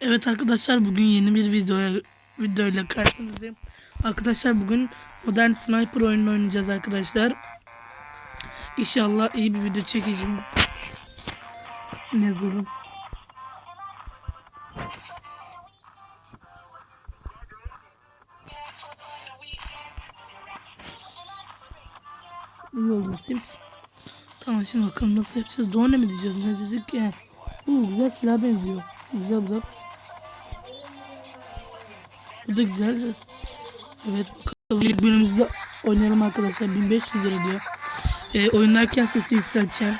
Evet arkadaşlar bugün yeni bir videoya videoyla karşınızdayım. Arkadaşlar bugün Modern Sniper oyununu oynayacağız arkadaşlar. İnşallah iyi bir video çekeceğim. Ne durum? İyi oldu değil? Tamam şimdi bakalım nasıl yapacağız. Doğru mi diyeceğiz? Ne dedik ya? Uuu güzel silah benziyor. Güzel güzel. Bu da güzel. Evet bakalım bölümümüzde oynayalım arkadaşlar. 1500 lira diyor. Ee, oynarken sesi yükselteceğim.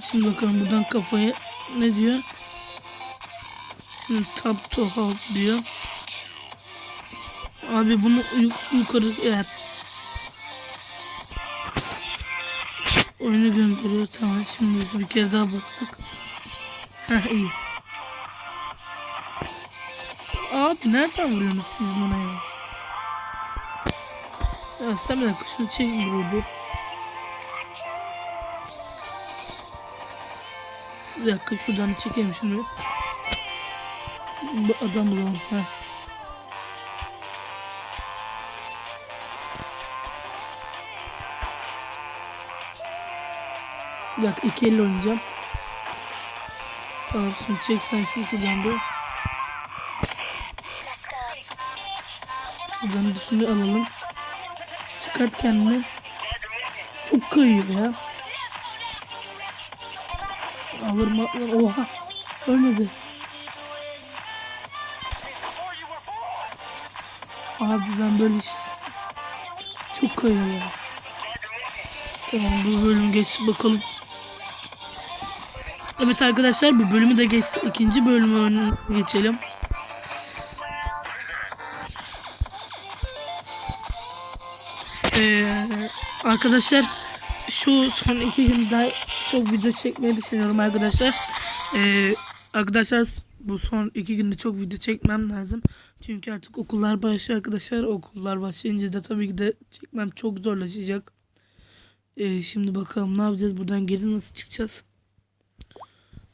Şimdi bakalım buradan kafayı ne diyor? Şimdi tap to hold diyor. Abi bunu yuk- yukarı eğer oyunu gönderiyor tamam şimdi bir kez daha bastık. Heh iyi. Abi nereden vuruyorsunuz siz bana ya? Ya sen bir dakika şunu çekin buraya Bir dakika şuradan çekeyim şunu. Bu adam bulalım. Heh. Bir dakika iki elle oynayacağım. Tamam şimdi çek sen şunu şuradan bir. Buradan dışını alalım. Çıkart kendini. Çok kayıyor ya. Alır mı? Oha. Ölmedi. Abi ben böyle iş... Çok kayıyor ya. Tamam bu bölüm geçti bakalım. Evet arkadaşlar bu bölümü de geç ikinci bölümü geçelim. Ee, arkadaşlar şu son iki günde çok video çekmeyi düşünüyorum arkadaşlar. Ee, arkadaşlar bu son iki günde çok video çekmem lazım. Çünkü artık okullar başlıyor arkadaşlar. Okullar başlayınca da tabii ki de çekmem çok zorlaşacak. Ee, şimdi bakalım ne yapacağız buradan geri nasıl çıkacağız.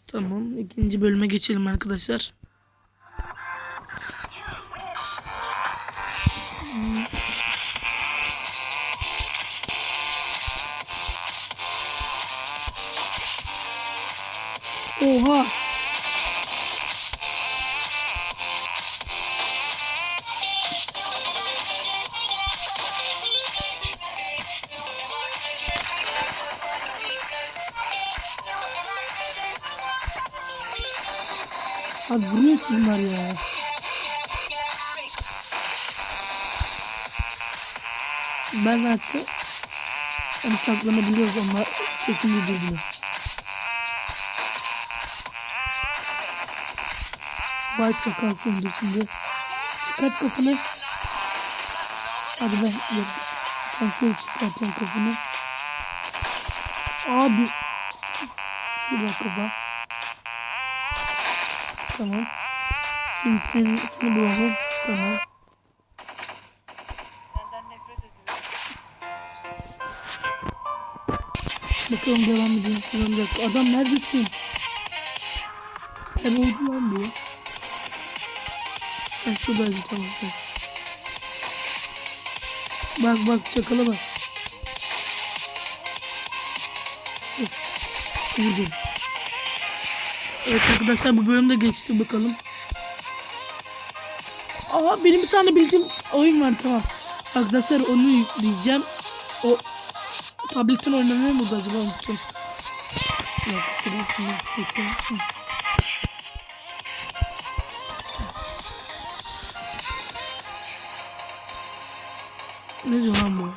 Tamam ikinci bölüme geçelim arkadaşlar. Oha. Abi vuruyor bunlar ya. Ben zaten onu saklanabiliyoruz ama çekince durmuyor. Vay çakalsın şimdi. Çıkart kafanı. Hadi ben yok. Ben şöyle çıkartacağım kafanı. Abi. Dakika bak. Tamam. Şimdi senin ismini bulalım. Tamam. Senden nefret ediyorum. Bakalım devam. Şuradan bir dakika. Adam neredesin? Ben oldu lan diyor. Ben şuradaydı tamam. Bak bak çakala bak. Vurdum. Evet arkadaşlar bu bölümde geçti bakalım. Aa benim bir tane bildiğim oyun var tamam. Arkadaşlar onu yükleyeceğim. O tabletten oynanıyor mu acaba unuttum. Ne diyor lan bu?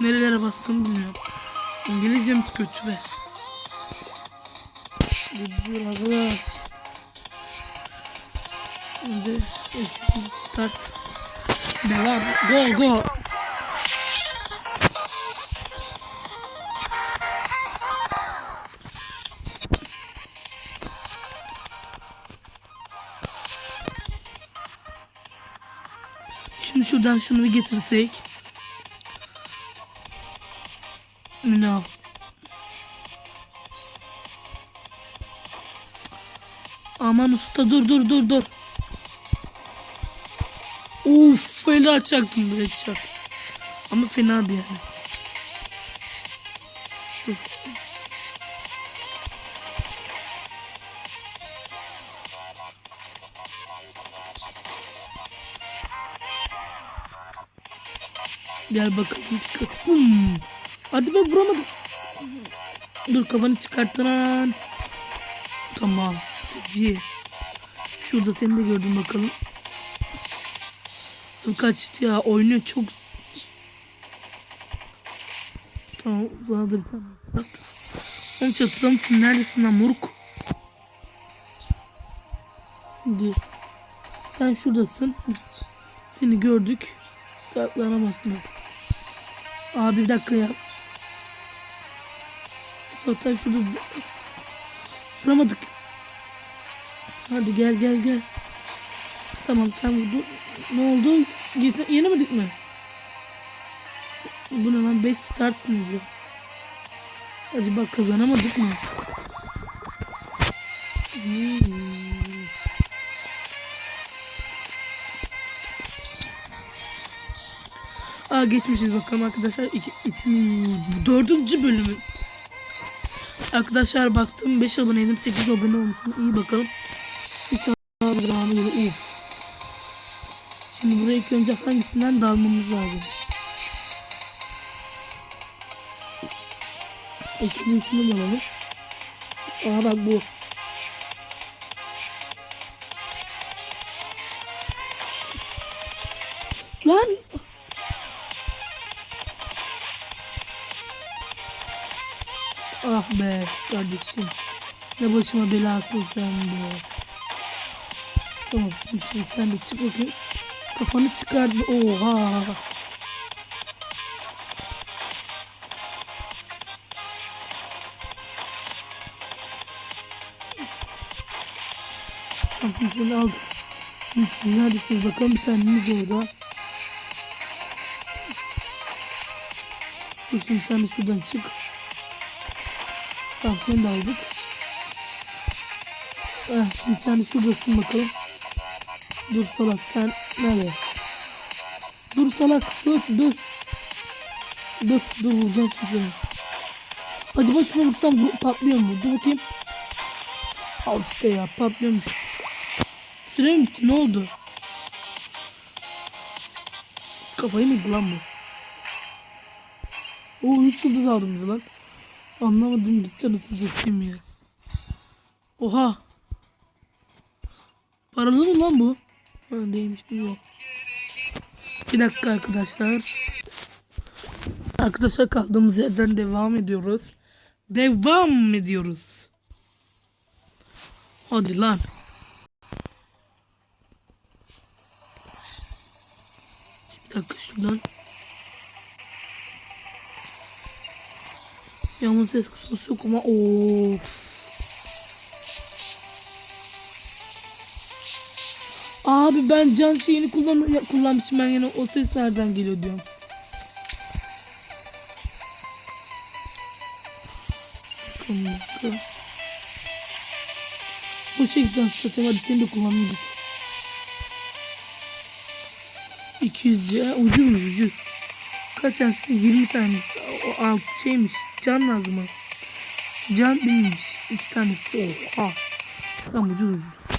Nerelere bastığımı bilmiyorum. İngilizcemiz kötü be. Gidiyor arkadaş. Şimdi start. Devam. Go go. Şimdi şuradan şunu getirsek. Aman usta dur dur dur dur. Uf fena çaktım direkt şart. Ama fenadı yani. Dur. Gel bakalım. Bum. Hadi be vuramadım. Dur kafanı çıkarttıran. Tamam. C. Şurada seni de gördüm bakalım. Kaçtı ya. Oynuyor çok. Tamam. Da bir tane at. Oğlum çatıda mısın? Neredesin lan moruk? Şimdi sen şuradasın. Seni gördük. Saklanamazsın artık. Abi bir dakika ya. Zaten şurada vuramadık. Hadi gel gel gel. Tamam sen vurdun. Ne oldu? Git- Yenemedik mi? Bu ne lan 5 start mı bu? Acaba kazanamadık mı? Hmm. Aa geçmişiz bakalım arkadaşlar. 2, 3, 4. bölümü. Arkadaşlar baktım 5 aboneydim 8 abone olmuşum. İyi bakalım. İnşallah devamı gelir. İyi. Şimdi buraya ilk önce hangisinden dalmamız lazım? İkinci şunu dalalım. Aa bak bu. Lan Ah be kardeşim. Ne başıma belasın sen be. Tamam şimdi sen de çık bakayım. Kafanı çıkar. Oha. Tamam şimdi al. Şimdi siz neredesiniz bakalım bir taneniz orada. Dur şimdi sen de şuradan çık. Tamam seni de aldık. Ah, şimdi sen de şuradasın bakalım. Dur salak sen nereye? Dur salak dur dur. Dur dur vuracağım sizi. Acaba şuna vursam vur- patlıyor mu? Dur bakayım. Al işte ya patlıyormuş. Süre mi bitti ne oldu? Kafayı mı lan bu? Oo 3 yıldız aldım bize lan. Anlamadım gitti nasıl bakayım ya. Oha. Paralı mı lan bu? Değilmiş yok. Bir dakika arkadaşlar. Arkadaşlar kaldığımız yerden devam ediyoruz. Devam ediyoruz. Hadi lan. Bir dakika şuradan. Yağmur ses kısmı yok ama of. Abi ben can şeyini kullan kullanmışım ben yine o ses nereden geliyor diyorum. Bu şekilde satayım hadi seni de kullanayım git. 200 ya ucuz ucuz. Kaç tanesi? 20 tanesi. O alt şeymiş. Can lazım. Can bilmiş. İki tanesi. Oha. Tamam ucuz ucuz.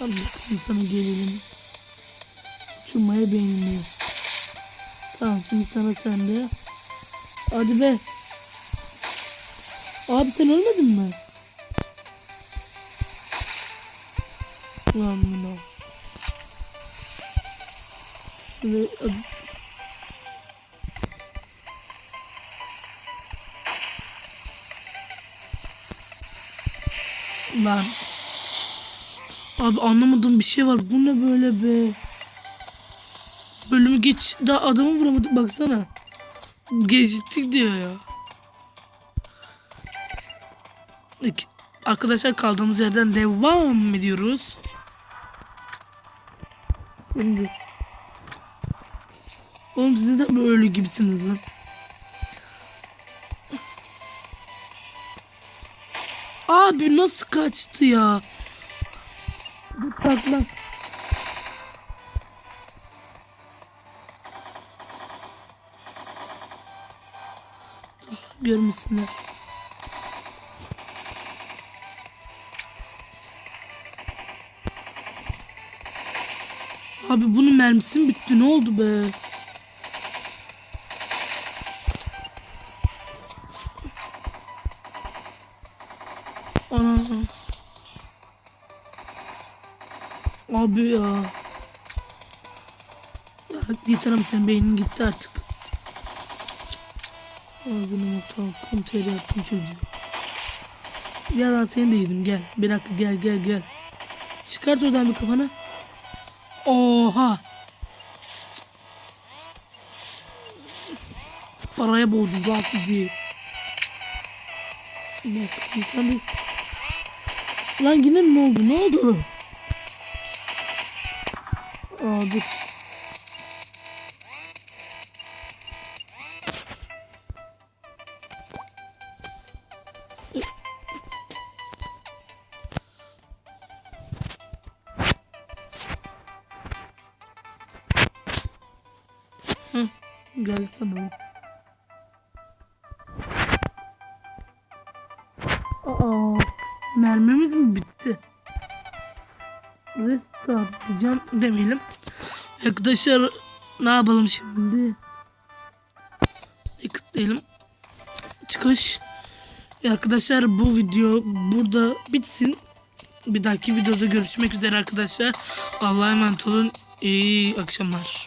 Tamam şimdi sana gelelim. Uçurmaya beğenmiyor. Tamam şimdi sana sende. Hadi be. Abi sen ölmedin mi? Ulan bunu. Şöyle. Lan. Abi anlamadığım bir şey var. Bu ne böyle be? Bölümü geç. Daha adamı vuramadık baksana. Geciktik diyor ya. Arkadaşlar kaldığımız yerden devam ediyoruz. Şimdi Oğlum siz de ölü gibisiniz lan? Abi nasıl kaçtı ya? Takla. Dur, Görmüşsünler. Abi bunun mermisi mi bitti? Ne oldu be? Abi ya. Ya ama senin beynin gitti artık. Ağzını nokta konteri yaptım çocuğu. Ya lan seni de yedim gel. Bir dakika gel gel gel. Çıkart oradan bir kafanı. Oha. Paraya boğdum rahatsız değil. Bak bir... Lan yine mi oldu? Ne oldu? Aa dur. Hı, gel sana. Aa, mermimiz mi bitti? Restart diyeceğim demeyelim. Arkadaşlar ne yapalım şimdi? Tıklayalım. Çıkış. Arkadaşlar bu video burada bitsin. Bir dahaki videoda görüşmek üzere arkadaşlar. Allah'a emanet olun. İyi akşamlar.